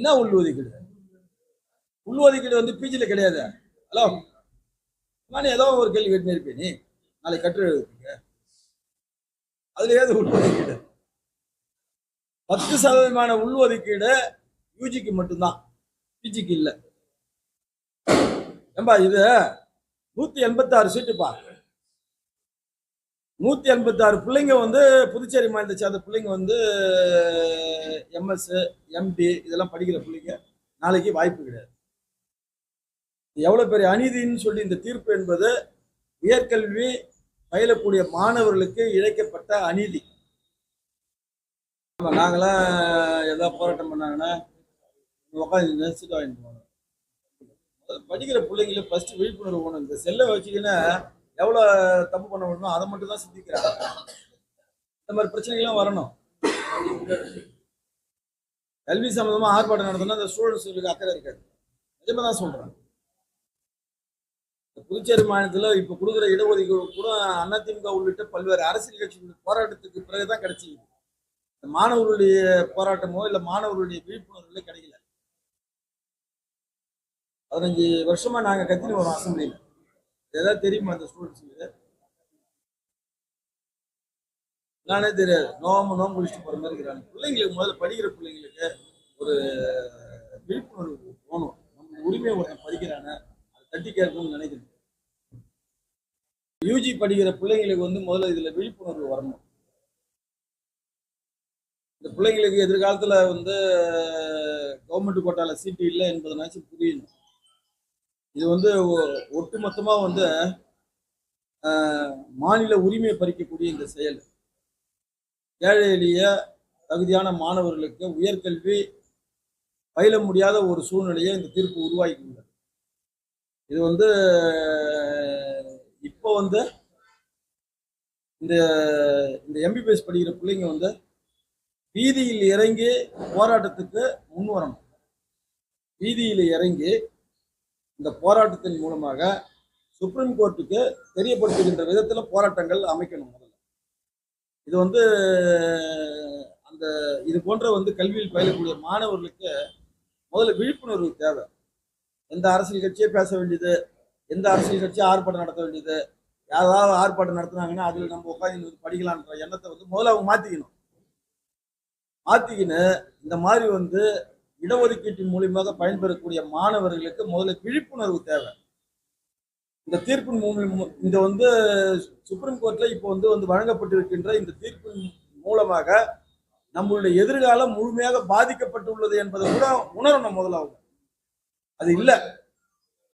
என்ன உள்ஒதுக்கீடு உள்ஒதுக்கீடு வந்து பிஜியில் கிடையாது? ஹலோ. நான் ஏதோ ஒரு கேள்வி கேட்டு இருப்பேன் நீ. நாளைக்கு கட்டுரை எழுதுங்க அதுல ஏது உள்ஒதுக்கீடு பத்து சதவீதமான உள்ஒதுக்கீடு யூஜிக்கு மட்டும்தான். பிஜிக்கு இல்லை. ஏம்பா இது? நூத்தி எண்பத்தாறு சீட்டுப்பா. நூத்தி எண்பத்தாறு பிள்ளைங்க வந்து புதுச்சேரி மாநிலத்தை சேர்ந்த பிள்ளைங்க வந்து எம்எஸ் எம்டி இதெல்லாம் படிக்கிற பிள்ளைங்க நாளைக்கு வாய்ப்பு கிடையாது. எவ்வளவு பெரிய அநீதின்னு சொல்லி இந்த தீர்ப்பு என்பது உயர்கல்வி பயிலக்கூடிய மாணவர்களுக்கு இழைக்கப்பட்ட அநீதி. ஆமா, நாங்களாம் ஏதாவது போராட்டம் பண்ணாங்கன்னா உட்காந்து நெசிட்டு வாங்கிட்டு போனோம் படிக்கிற பிள்ளைங்களுக்கு ஃபர்ஸ்ட் விழிப்புணர்வு போகணும் இந்த செல்லை வச்சுக்கின்னா எவ்வளோ தப்பு பண்ண முடியுமோ அதை மட்டும் தான் சிந்திக்கிறாங்க. இந்த மாதிரி பிரச்சனைகள்லாம் வரணும். கல்வி சம்மந்தமா ஆர்ப்பாட்டம் நடத்தினா அந்த ஸ்டூடெண்ட்ஸுக்கு அக்கறை இருக்காது. நிஜமா தான் சொல்றேன். இந்த புதுச்சேரி மாநிலத்தில் இப்போ கொடுக்குற இடஒதுக்கீடு கூட அதிமுக உள்ளிட்ட பல்வேறு அரசியல் கட்சிகள் போராட்டத்துக்கு பிறகுதான் கிடைச்சிது இந்த மாணவர்களுடைய போராட்டமோ இல்லை மாணவர்களுடைய விழிப்புணர்வுகளோ கிடைக்கல. பதினஞ்சு வருஷமா நாங்க கத்தினு வரோம் அசம்பிளியில். ஏதாவது தெரியுமா அந்த ஸ்டூடெண்ட்ஸுக்கு நானே தெரியாது. நோம்பு நோம்பு முடிச்சுட்டு போற மாதிரி இருக்கிறாங்க. பிள்ளைங்களுக்கு முதல்ல படிக்கிற பிள்ளைங்களுக்கு ஒரு விழிப்புணர்வு போகணும் நம்ம உரிமையை ஒருத்தன் படிக்கிறானே அதை தட்டி கேட்கணும்னு நினைக்கிறேன் யூஜி படிக்கிற பிள்ளைங்களுக்கு வந்து முதல்ல இதுல விழிப்புணர்வு வரணும். இந்த பிள்ளைங்களுக்கு எதிர்காலத்துல வந்து கவர்மெண்ட் கோட்டால சீட்டு இல்லை என்பதனாச்சும் புரியணும். இது வந்து ஒ- ஒட்டுமொத்தமா வந்து ஆஹ், மாநில உரிமையை பறிக்கக்கூடிய இந்த செயல். ஏழை எளிய தகுதியான மாணவர்களுக்கு உயர்கல்வி பயில முடியாத ஒரு சூழ்நிலையை இந்த தீர்ப்பு உருவாக்கியுள்ளது இது வந்து இப்போ வந்து இந்த இந்த எம்பிபிஎஸ் படிக்கிற பிள்ளைங்க வந்து வீதியில் இறங்கி போராட்டத்துக்கு முன் வரணும் வீதியில் இறங்கி இந்த போராட்டத்தின் மூலமாக சுப்ரீம் கோர்ட்டுக்கு தெரியப்படுத்துகின்ற விதத்தில் போராட்டங்கள் அமைக்கணும் முதல்ல. இது வந்து அந்த இது போன்ற வந்து கல்வியில் பயிலக்கூடிய மாணவர்களுக்கு முதல்ல விழிப்புணர்வு தேவை. எந்த அரசியல் கட்சியே பேச வேண்டியது எந்த அரசியல் கட்சியும் ஆர்ப்பாட்டம் நடத்த வேண்டியது யாராவது ஆர்ப்பாட்டம் நடத்துனாங்கன்னா அதில் நம்ம உட்காந்து படிக்கலான்ற எண்ணத்தை வந்து முதல்ல அவங்க மாற்றிக்கணும் மாற்றிக்கின்னு இந்த மாதிரி வந்து இடஒதுக்கீட்டின் மூலியமாக பயன்பெறக்கூடிய மாணவர்களுக்கு முதல்ல விழிப்புணர்வு தேவை. இந்த தீர்ப்பின் மூலம் இந்த வந்து சுப்ரீம் கோர்ட்ல இப்போ வந்து வந்து வழங்கப்பட்டிருக்கின்ற இந்த தீர்ப்பின் மூலமாக நம்மளுடைய எதிர்காலம் முழுமையாக பாதிக்கப்பட்டுள்ளது என்பதை கூட உணரணும் முதல்ல அவங்க அது இல்லை.